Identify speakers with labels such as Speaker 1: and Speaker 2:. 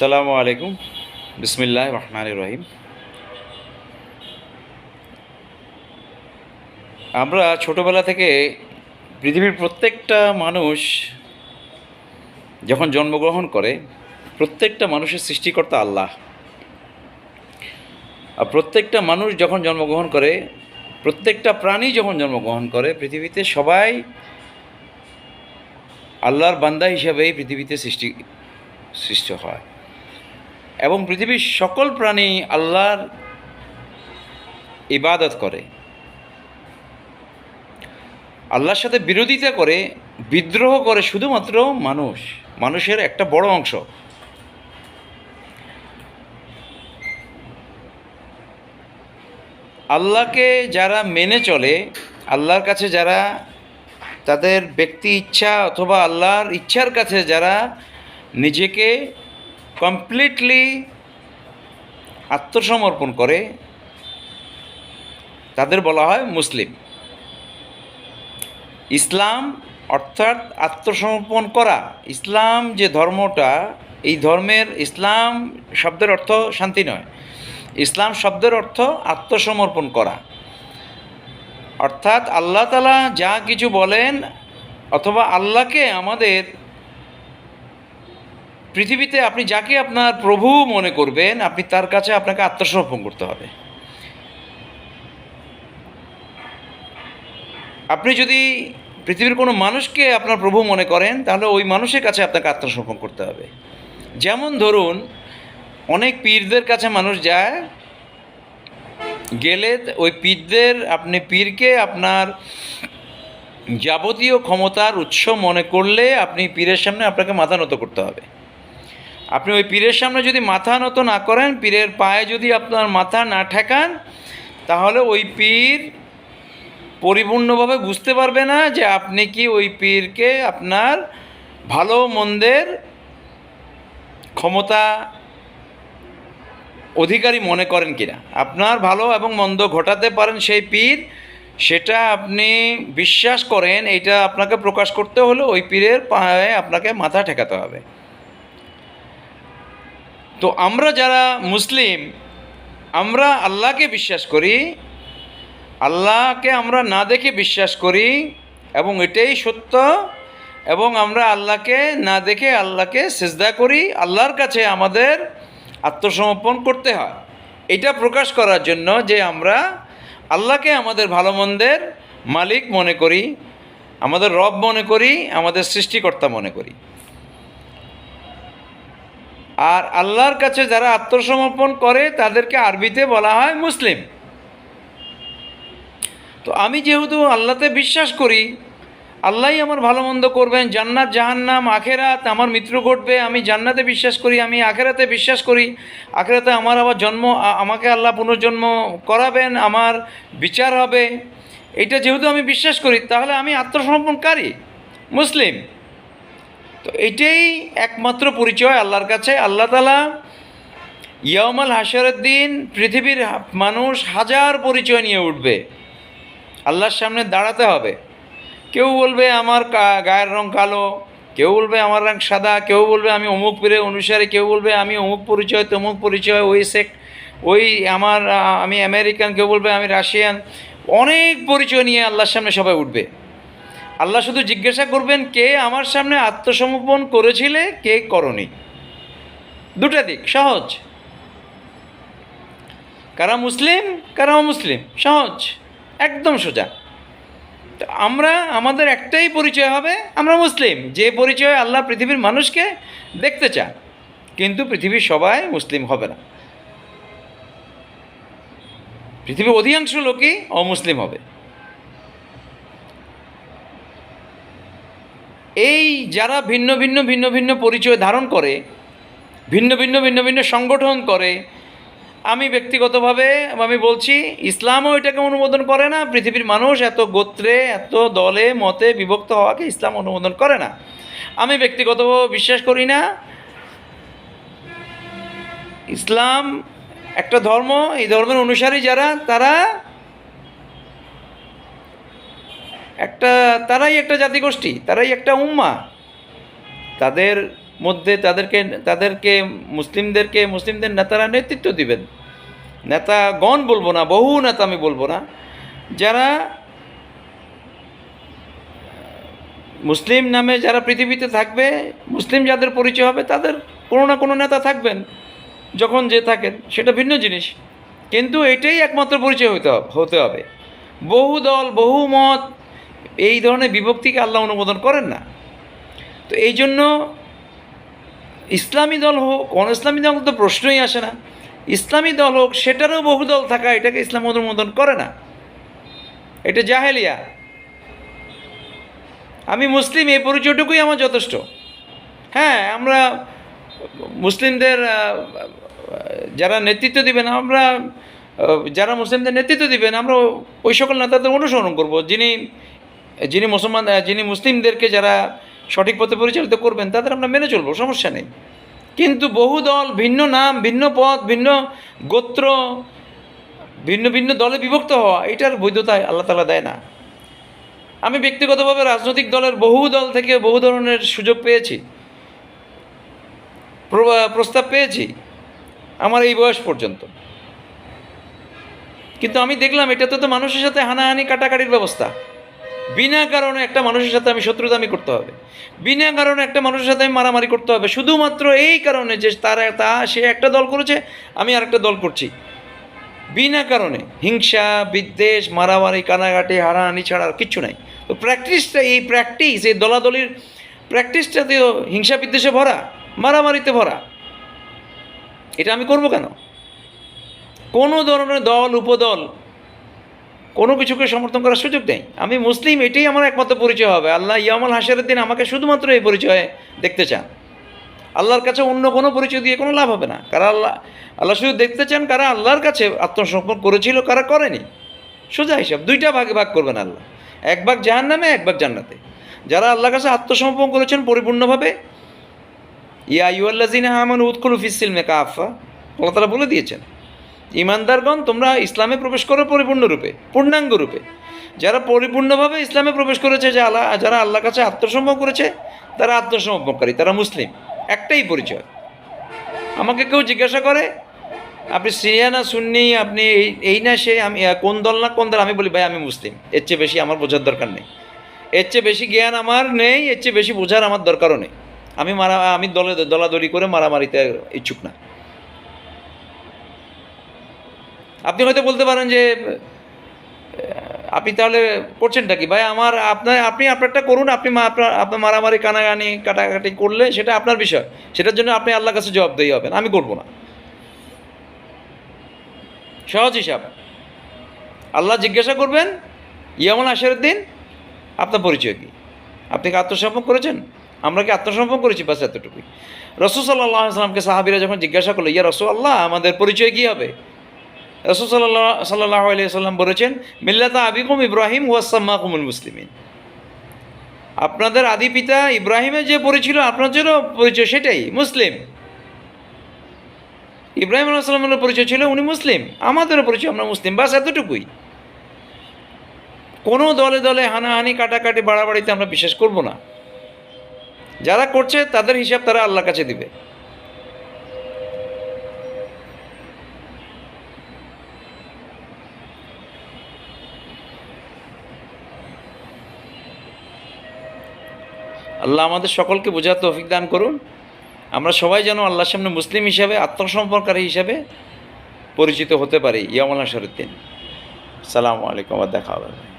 Speaker 1: সালামু আলাইকুম। বিসমিল্লাহ রহমান রহিম। আমরা ছোটোবেলা থেকে পৃথিবীর প্রত্যেকটা মানুষ যখন জন্মগ্রহণ করে, প্রত্যেকটা মানুষের সৃষ্টিকর্তা আল্লাহ। আর প্রত্যেকটা মানুষ যখন জন্মগ্রহণ করে, প্রত্যেকটা প্রাণী যখন জন্মগ্রহণ করে, পৃথিবীতে সবাই আল্লাহর বান্দা হিসাবেই পৃথিবীতে সৃষ্টি সৃষ্টি হয়। এবং পৃথিবীর সকল প্রাণী আল্লাহর ইবাদত করে। আল্লাহর সাথে বিরোধিতা করে, বিদ্রোহ করে শুধুমাত্র মানুষ। মানুষের একটা বড় অংশ। আল্লাহকে যারা মেনে চলে, আল্লাহর কাছে যারা তাদের ব্যক্তি ইচ্ছা অথবা আল্লাহর ইচ্ছার কাছে যারা নিজেকে কমপ্লিটলি আত্মসমর্পণ করে, তাদের বলা হয় মুসলিম। ইসলাম অর্থাৎ আত্মসমর্পণ করা। ইসলাম যে ধর্মটা, এই ধর্মের ইসলাম শব্দের অর্থ শান্তি নয়। ইসলাম শব্দের অর্থ আত্মসমর্পণ করা। অর্থাৎ আল্লাহ তালা যা কিছু বলেন, অথবা আল্লাহকে আমাদের পৃথিবীতে আপনি যাকে আপনার প্রভু মনে করবেন, আপনি তার কাছে আপনাকে আত্মসমর্পণ করতে হবে। আপনি যদি পৃথিবীর কোনো মানুষকে আপনার প্রভু মনে করেন, তাহলে ওই মানুষের কাছে আপনাকে আত্মসমর্পণ করতে হবে। যেমন ধরুন, অনেক পীরদের কাছে মানুষ যায়, গেলে ওই পীরদের, আপনি পীরকে আপনার যাবতীয় ক্ষমতার উৎস মনে করলে আপনি পীরের সামনে আপনাকে মাথা নত করতে হবে। আপনি ওই পীরের সামনে যদি মাথা নত না করেন, পীরের পায়ে যদি আপনার মাথা না ঠেকান, তাহলে ওই পীর পরিপূর্ণভাবে বুঝতে পারবে না যে আপনি কি ওই পীরকে আপনার ভালো মন্দের ক্ষমতা অধিকারী মনে করেন কিনা। আপনার ভালো এবং মন্দ ঘটাতে পারেন সেই পীর, সেটা আপনি বিশ্বাস করেন এটা আপনাকে প্রকাশ করতে হলে ওই পীরের পায়ে আপনাকে মাথা ঠেকাতে হবে। তো আমরা যারা মুসলিম, আমরা আল্লাহকে বিশ্বাস করি, আল্লাহকে আমরা না দেখে বিশ্বাস করি, এবং এটাই সত্য, এবং আমরা আল্লাহকে না দেখে আল্লাহকে সেজদা করি, আল্লাহর কাছে আমাদের আত্মসমর্পণ করতে হয়। এটা প্রকাশ করার জন্য যে আমরা আল্লাহকে আমাদের ভালো মন্দের মালিক মনে করি, আমাদের রব মনে করি, আমাদের সৃষ্টিকর্তা মনে করি। আর আল্লাহর কাছে যারা আত্মসমর্পণ করে, তাদেরকে আরবিতে বলা হয় মুসলিম। তো আমি যেহেতু আল্লাহতে বিশ্বাস করি, আল্লাহই আমার ভালো মন্দ করবেন, জান্নাত, জাহান্নাম, আখেরাত, আমার মৃত্যু ঘটবে, আমি জান্নাতে বিশ্বাস করি, আমি আখেরাতে বিশ্বাস করি, আখেরাতে আমার আবার জন্ম আমাকে আল্লাহ পুনর্জন্ম করাবেন, আমার বিচার হবে। এটা যেহেতু আমি বিশ্বাস করি, তাহলে আমি আত্মসমর্পণকারী, মুসলিম। তো এটাই একমাত্র পরিচয় আল্লাহর কাছে। আল্লাহ তালা ইয়ামাল হাসরের দিন পৃথিবীর মানুষ হাজার পরিচয় নিয়ে উঠবে। আল্লাহর সামনে দাঁড়াতে হবে। কেউ বলবে আমার গায়ের রং কালো, কেউ বলবে আমার রং সাদা, কেউ বলবে আমি অমুক পীরের অনুসারে, কেউ বলবে আমি অমুক পরিচয়, তমুক পরিচয়, ওই সেক ওই আমার, আমি আমেরিকান, কেউ বলবে আমি রাশিয়ান। অনেক পরিচয় নিয়ে আল্লাহর সামনে সবাই উঠবে। আল্লাহ শুধু জিজ্ঞাসা করবেন, কে আমার সামনে আত্মসমর্পণ করেছিলে, কে করনি? দুটা দিক, সহজ। কারা মুসলিম কারা মুসলিম সহজ, একদম সোজা। তো আমরা, আমাদের একটাই পরিচয় হবে, আমরা মুসলিম। যে পরিচয় আল্লাহ পৃথিবীর মানুষকে দেখতে চান, কিন্তু পৃথিবীর সবাই মুসলিম হবে না। পৃথিবীর অধিকাংশ লোকই অমুসলিম হবে। এই যারা ভিন্ন ভিন্ন ভিন্ন ভিন্ন পরিচয় ধারণ করে, ভিন্ন ভিন্ন ভিন্ন ভিন্ন সংগঠন করে, আমি ব্যক্তিগতভাবে আমি বলছি, ইসলামও এটাকে অনুমোদন করে না, পৃথিবীর মানুষ এত গোত্রে, এত দলে, মতে বিভক্ত হওয়াকে ইসলাম অনুমোদন করে না। আমি ব্যক্তিগতভাবে বিশ্বাস করি না, ইসলাম একটা ধর্ম, এই ধর্মের অনুসারী যারা, তারা একটা, তারাই একটা জাতিগোষ্ঠী, তারাই একটা উম্মা। তাদের মধ্যে তাদেরকে তাদেরকে মুসলিমদেরকে, মুসলিমদের নেতারা নেতৃত্ব দিবেন। নেতাগণ বলব না, বহু নেতা আমি বলব না। যারা, মুসলিম নামে যারা পৃথিবীতে থাকবে, মুসলিম যাদের পরিচয় হবে, তাদের কোনো না কোনো নেতা থাকবেন, যখন যে থাকেন, সেটা ভিন্ন জিনিস। কিন্তু এটাই একমাত্র পরিচয় হতে হতে হবে। বহু দল, বহু মত এই ধরনের বিভক্তিকে আল্লাহ অনুমোদন করেন না। তো এই জন্য ইসলামী দল হোক কোন ইসলামী দল তো প্রশ্নই আসে না। ইসলামী দল হোক, সেটারও বহু দল থাকা এটাকে ইসলাম অনুমোদন করে না। এটা জাহেলিয়া। আমি মুসলিম, এই পরিচয়টুকুই আমার যথেষ্ট। হ্যাঁ আমরা মুসলিমদের যারা নেতৃত্ব দিবেন, আমরা যারা মুসলিমদের নেতৃত্ব দিবেন, আমরা ওই সকল নেতাদের অনুসরণ করব। যিনি যিনি মুসলমান যিনি মুসলিমদেরকে যারা সঠিক পথে পরিচালিত করবেন, তাদের আমরা মেনে চলবো, সমস্যা নেই। কিন্তু বহু দল ভিন্ন নাম, ভিন্ন পথ, ভিন্ন গোত্র, ভিন্ন ভিন্ন দলে বিভক্ত হওয়া, এটার বৈধতায় আল্লাহ তালা দেয় না। আমি ব্যক্তিগতভাবে রাজনৈতিক দলের বহু দল থেকে বহু ধরনের সুযোগ পেয়েছি প্র- প্রস্তাব পেয়েছি, আমার এই বয়স পর্যন্ত। কিন্তু আমি দেখলাম, এটাতে তো মানুষের সাথে হানাহানি, কাটাকাটির ব্যবস্থা। বিনা কারণে একটা মানুষের সাথে আমি শত্রুতা আমি করতে হবে। বিনা কারণে একটা মানুষের সাথে আমি মারামারি করতে হবে। শুধুমাত্র এই কারণে যে তার, তা, সে একটা দল করেছে, আমি আরেকটা দল করছি। বিনা কারণে হিংসা, বিদ্বেষ, মারামারি কানাকাটি হারাহানি ছাড়া আর কিচ্ছু নাই। তো প্র্যাকটিসটা, এই প্র্যাকটিস, এই দলাদলির প্র্যাকটিসটাতেও হিংসা, বিদ্বেষে ভরা, মারামারিতে ভরা। এটা আমি করব কেন? কোনো ধরনের দল, উপদল কোনো কিছুকে সমর্থন করার সুযোগ নেই আমি মুসলিম, এটাই আমার একমাত্র পরিচয় হবে। আল্লাহ ইয়ামাল হাসারের দিন আমাকে শুধুমাত্র এই পরিচয়ে দেখতে চান। আল্লাহর কাছে অন্য কোনো পরিচয় দিয়ে কোনো লাভ হবে না। কারা আল্লাহ আল্লাহ শুধু দেখতে চান কারা আল্লাহর কাছে আত্মসমর্পণ করেছিল, কারা করেনি? সোজা হিসাব, দুইটা ভাগে, ভাগ করবেন আল্লাহ। এক ভাগ জাহান নামে এক ভাগ জান্নাতে। যারা আল্লাহর কাছে আত্মসমর্পণ করেছেন পরিপূর্ণভাবে, ইয়া ইউল্লাজিনা আমান উৎকুল ফিসিল মেকা আফা আল্লাহ তারা বলে দিয়েছেন ইমানদারগণ, তোমরা ইসলামে প্রবেশ করো পরিপূর্ণ রূপে, পূর্ণাঙ্গ রূপে। যারা পরিপূর্ণভাবে ইসলামে প্রবেশ করেছে, যে আল্লাহ, যারা আল্লাহর কাছে আত্মসমর্পণ করেছে, তারা আত্মসমর্পণকারী, তারা মুসলিম। একটাই পরিচয়। আমাকে কেউ জিজ্ঞাসা করে, আপনি সিরিয়া না সুন্নি? আপনি এই এই না সে, আমি কোন দল না কোন দল? আমি বলি, ভাই, আমি মুসলিম। এর চেয়ে বেশি আমার বোঝার দরকার নেই। এর চেয়ে বেশি জ্ঞান আমার নেই, এর চেয়ে বেশি বোঝার আমার দরকারও নেই। আমি মারা, আমি দলে, দলাদলি করে মারামারিতে ইচ্ছুক না। আপনি হয়তো বলতে পারেন যে আপনি তাহলে করছেনটা কি? ভাই, আমার আপনার, আপনি আপনারটা করুন, আপনি আপনার আপনার মারামারি কানাকানি কাটাকাটি করলে সেটা আপনার বিষয়। সেটার জন্য আপনি আল্লাহর কাছে জবাবদেহি হবেন, আমি করব না। সহজ হিসাব। আল্লাহ জিজ্ঞাসা করবেন ইয়ামুল আশারের দিন, আপনার পরিচয় কি? আপনি কি আত্মসমর্পণ করেছেন? আমরা কি আত্মসমর্পণ করেছি? বাস এতটুকুই। রসুল সাল্লাহ আসলামকে সাহাবিরা যখন জিজ্ঞাসা করল, ইয়া রসুল আল্লাহ আমাদের পরিচয় কী হবে? রসুল সাল্লাহ আলিয়াল্লাম বলেছেন, মিল্লাতা আবিকুম ইব্রাহিম ওয়াসাম্মাকুমুল মুসলিমিন। আপনাদের আদি পিতা ইব্রাহিমের যে পরিচয় আপনার জন্য পরিচয় সেটাই, মুসলিম। ইব্রাহিম আলাইসাল্লামের পরিচয় ছিল, উনি মুসলিম। আমাদেরও পরিচয়, আমরা মুসলিম। বাস এতটুকুই। কোনো দলে দলে হানাহানি, কাটাকাটি, বাড়াবাড়িতে আমরা বিশ্বাস করব না। যারা করছে, তাদের হিসাব তারা আল্লাহর কাছে দিবে। আল্লাহ আমাদের সকলকে বোঝার তৌফিক দান করুন। আমরা সবাই যেন আল্লাহর সামনে মুসলিম হিসাবে আত্মসম্পর্কারী হিসাবে পরিচিত হতে পারি। ইয়ামুল শরুদ্দিন সালামু আলাইকুম, আবার দেখা হবে।